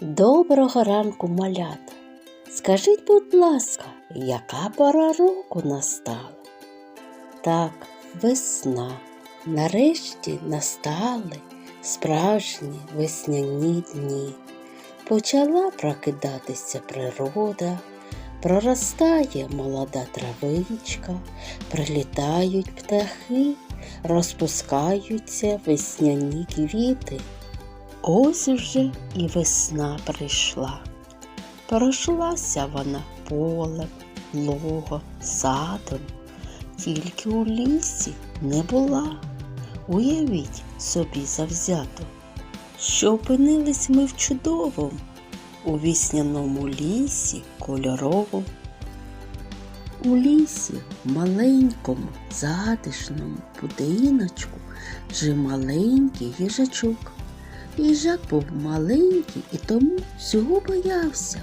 Доброго ранку, малята. Скажіть, будь ласка, яка пора року настала? Так, весна. Нарешті настали справжні весняні дні. Почала прокидатися природа, проростає молода травичка, прилітають птахи, розпускаються весняні квіти. Ось уже і весна прийшла. Пройшлася вона полем, лугом, садом, тільки у лісі не була. Уявіть собі завзято, що опинились ми в чудовому, у вісняному лісі кольоровому. У лісі, маленькому, затишному будиночку жив маленький їжачок. Їжак був маленький і тому всього боявся.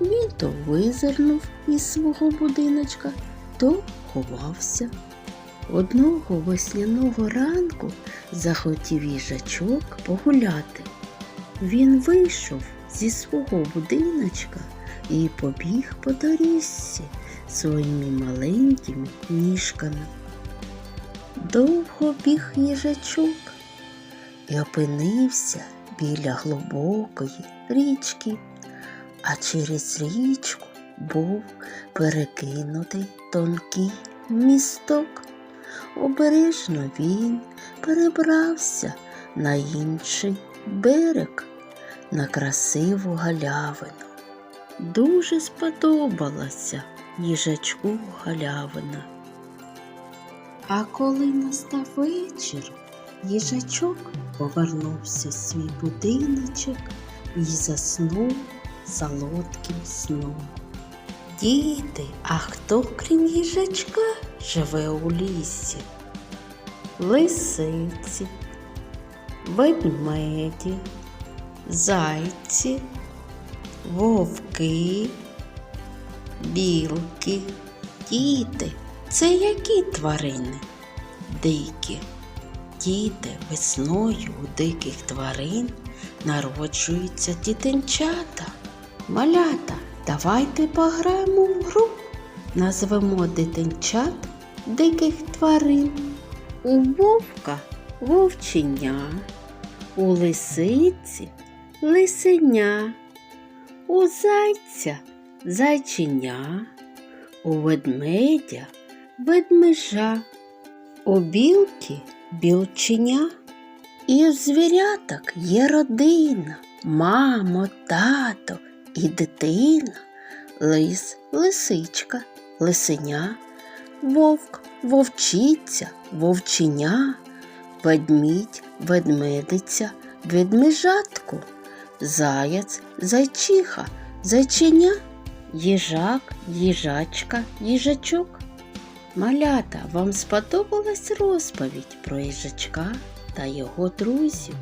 Він то визирнув із свого будиночка, то ховався. Одного весняного ранку захотів їжачок погуляти. Він вийшов зі свого будиночка і побіг по доріжці своїми маленькими ніжками. Довго біг їжачок і опинився біля глибокої річки, а через річку був перекинутий тонкий місток. Обережно він перебрався на інший берег, на красиву галявину. Дуже сподобалася їжачку галявина. А коли настав вечір, їжачок повернувся в свій будиночок і заснув солодким сном. Діти, а хто крім їжачка живе у лісі? Лисиці, ведмеді, зайці, вовки, білки, діти. Це які тварини? Дикі. Діти весною у диких тварин народжуються дітенчата. Малята, давайте пограємо в гру. Назвемо дитинчат диких тварин. У вовка вовченя, у лисиці лисеня, у зайця зайченя, у ведмедя ведмежа, у білки білченя. І у звіряток є родина, мамо, тато і дитина, лис, лисичка, лисеня, вовк, вовчиця, вовченя, ведмідь, ведмедиця, ведмежатко, заяць, зайчиха, зайченя, їжак, їжачка, їжачок. Малята, вам сподобалась розповідь про їжачка та його друзів?